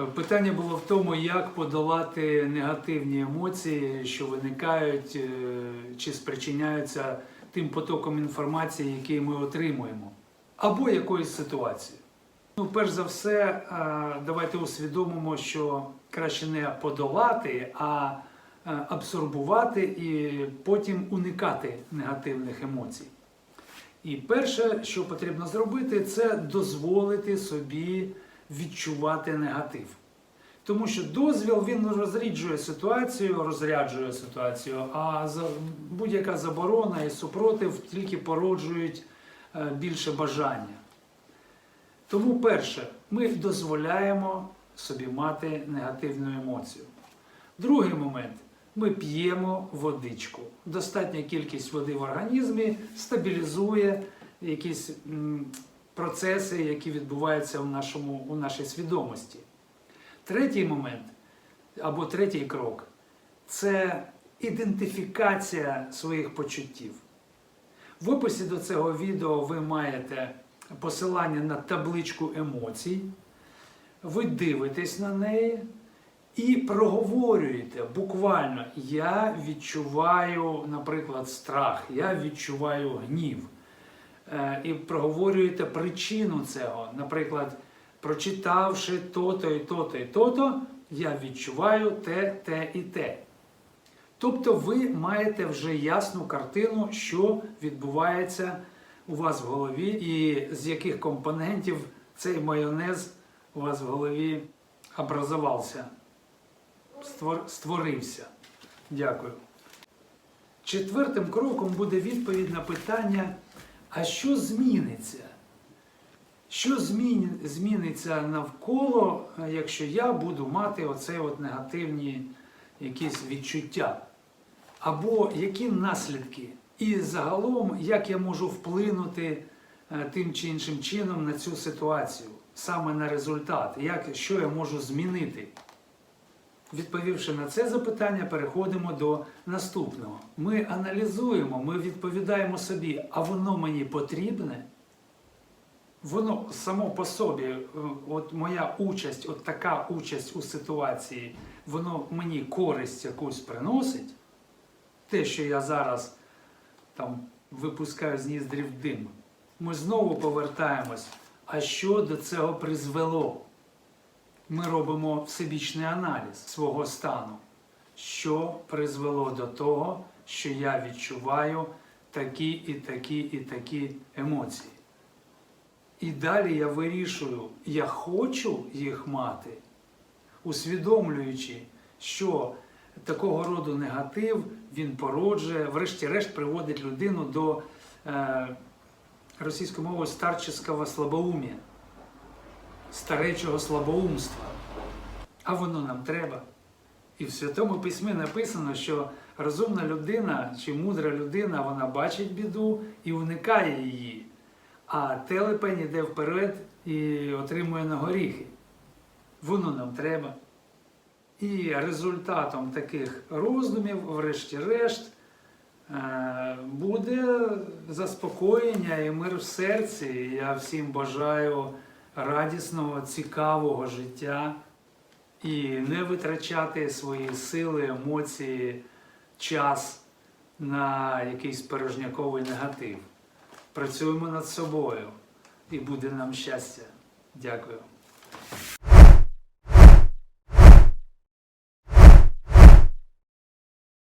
Е, Питання було в тому, як подолати негативні емоції, що виникають е, чи спричиняються тим потоком інформації, який ми отримуємо, або якоїсь ситуації. Ну, перш за все, е, давайте усвідомимо, що краще не подолати, а абсорбувати і потім уникати негативних емоцій. І перше, що потрібно зробити, це дозволити собі відчувати негатив. Тому що дозвіл він розріджує ситуацію, розряджує ситуацію, а будь-яка заборона і супротив тільки породжують е, більше бажання. Тому, перше, ми дозволяємо собі мати негативну емоцію. Другий момент ми п'ємо водичку. Достатня кількість води в організмі стабілізує якісь процеси, які відбуваються у, нашому, у нашій свідомості. Третій момент або третій крок це ідентифікація своїх почуттів. В описі до цього відео ви маєте посилання на табличку емоцій. Ви дивитесь на неї і проговорюєте буквально: я відчуваю, наприклад, страх, я відчуваю гнів. Е, І проговорюєте причину цього. Наприклад, прочитавши то-то і то-то і то-то, я відчуваю те, те і те. Тобто ви маєте вже ясну картину, що відбувається у вас в голові, і з яких компонентів цей майонез у вас в голові образувався, створився. Дякую. Четвертим кроком буде відповідь на питання: а що зміниться? Що змін- зміниться навколо, е, якщо я буду мати оце от негативні якісь відчуття? Або які наслідки? І загалом, як я можу вплинути е, тим чи іншим чином на цю ситуацію, саме на результат, як, що я можу змінити? Відповівши на це запитання, переходимо до наступного. Ми аналізуємо, ми відповідаємо собі, а воно мені потрібне? Воно само по собі, е, от моя участь, от така участь у ситуації, воно мені користь якусь приносить. Те, що я зараз там випускаю з ніздрів дим, ми знову повертаємось. А що до цього призвело? Ми робимо всебічний аналіз свого стану, що призвело до того, що я відчуваю такі і такі і такі емоції. І далі я вирішую, я хочу їх мати, усвідомлюючи, що такого роду негатив він породжує, врешті-решт приводить людину до е, російською мовою старческого слабоумія, старечого слабоумства. А воно нам треба. І в Святому Письмі написано, що розумна людина чи мудра людина, вона бачить біду і уникає її. А телепень іде вперед і отримує на горіхи. Воно нам треба. І результатом таких роздумів, врешті-решт, е, буде заспокоєння і мир в серці. Я всім бажаю радісного, цікавого життя і не витрачати свої сили, емоції, час на якийсь порожняковий негатив. Працюємо над собою і буде нам щастя. Дякую.